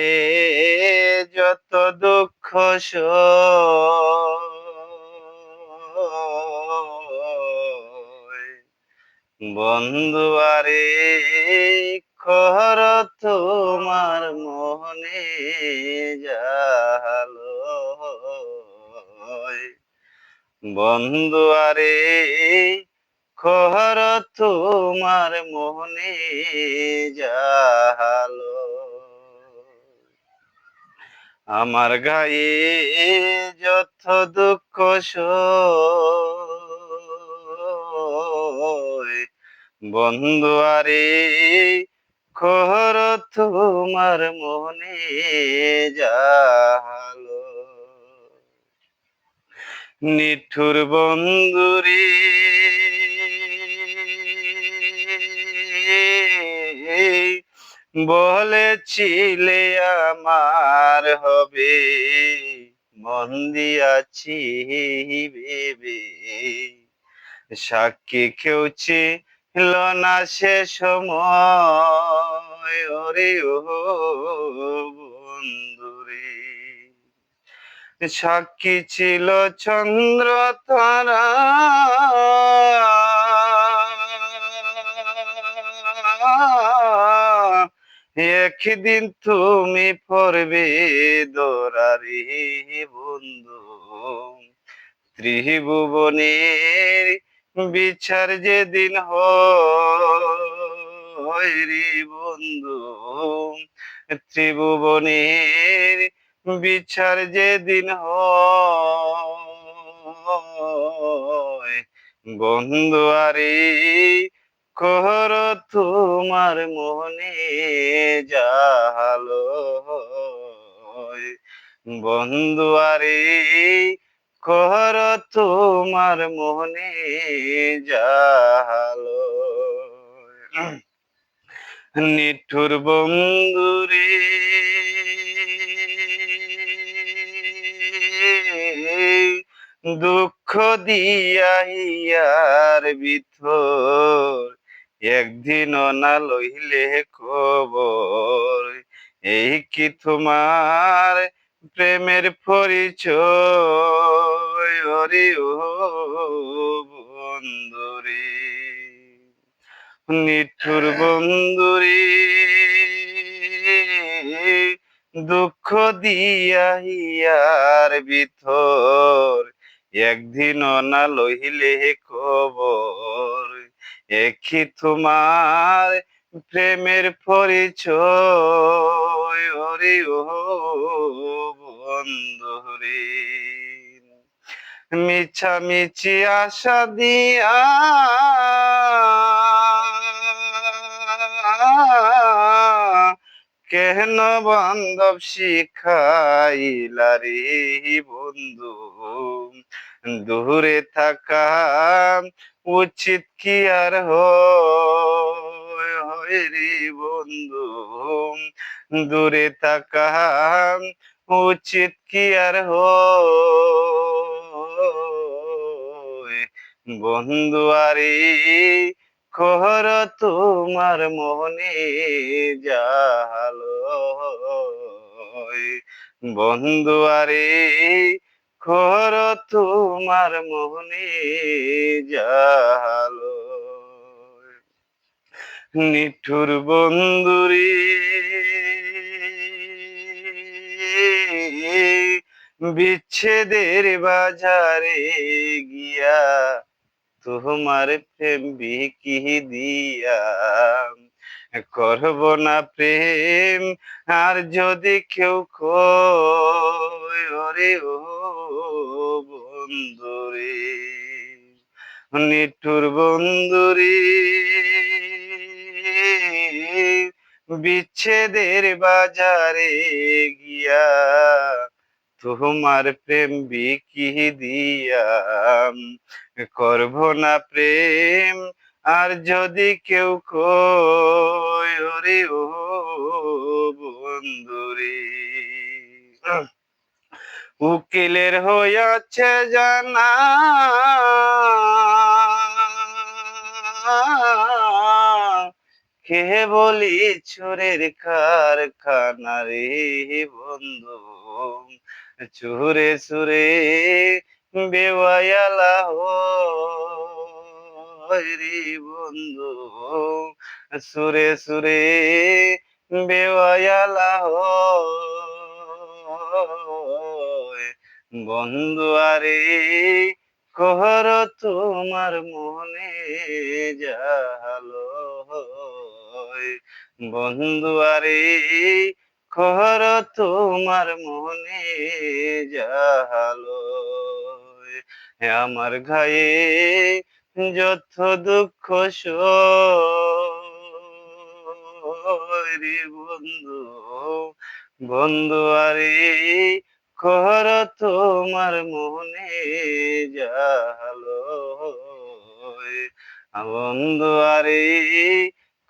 এ যত দুঃখ বন্ধু, আরে খর তোমার মোহনে জালো বন্ধু, আরে খর তোমার মোহনে জালো আমার গায়ে যত দুঃখ বন্ধু আরে খর তোমার মনে জালো নিঠুর বন্ধুরে বলেছিলে আমার হবে, মন দিয়াছি ভেবে। সাক্ষী খেউছি না সে সময়, ওরে ও বন্ধুরে। সাক্ষী ছিল চন্দ্র তারা। একদিন তুমি পড়বে দোরারি বন্ধু। ত্রিভুবনের বিচার যেদিন রে বন্ধু। ত্রিভুবনের বিচার যেদিন হয়, বন্ধু আরে কর তোমার মনে জালো বন্ধু, আরে, কর তোমার মনে জালো নিঠুর বন্ধুরে দুঃখ দিয়া হিয়ার ভিতর একদিন না লইলে খবর, এই কি তোমার প্রেমের পরিচয়? ওরে ও বন্ধুরে, নিঠুর বন্ধুরে, দুঃখ দিয়া হিয়ার ভিতর একদিন না লইলে খবর একই তোমার প্রেমের পরিচয়। ওরে ও বন্ধুরে মিছামিছি আশা দিয়া কেন বান্ধব শিখাইলা রে বন্ধু? দূরে থাকা উচিত কি আর হয় রে বন্ধু? দূরে থাকা উচিত কি আর হয়? বন্ধু আরে খর তোমার মনে জালো বন্ধু, আরে খর তোমার মনে জালো নিঠুর বন্ধুরে বিচ্ছেদের বাজারে গিয়া তোমার প্রেম বিকি দিয়া। করব না প্রেম, আর যদি কেউ কয়, ওরে ও বন্ধুরে, নিঠুর বন্ধুরে, বিচ্ছেদের বাজারে গিয়া তোমার প্রেম বিকি দিয়া করব না প্রেম, আর যদি কেউ কয়, ওরে ও বন্ধুরে। উকিলের হইয়াছে জানা, কে বলি চোরের কারখানা রে বন্ধু? চুরে চুরে বেওয়ালা হয় রে বন্ধু। সুরে সুরে বেওয়ালা হয়। বন্ধু, আরে কর তোমার মনে জালো বন্ধু, আরে কর তোমার মনে জালো আমার গায়ে যত দুঃখ রে বন্ধু বন্ধু, আরে কর তোমার মনে জালো বন্ধু, আরে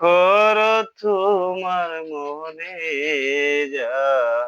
কর তোমার মনে জালো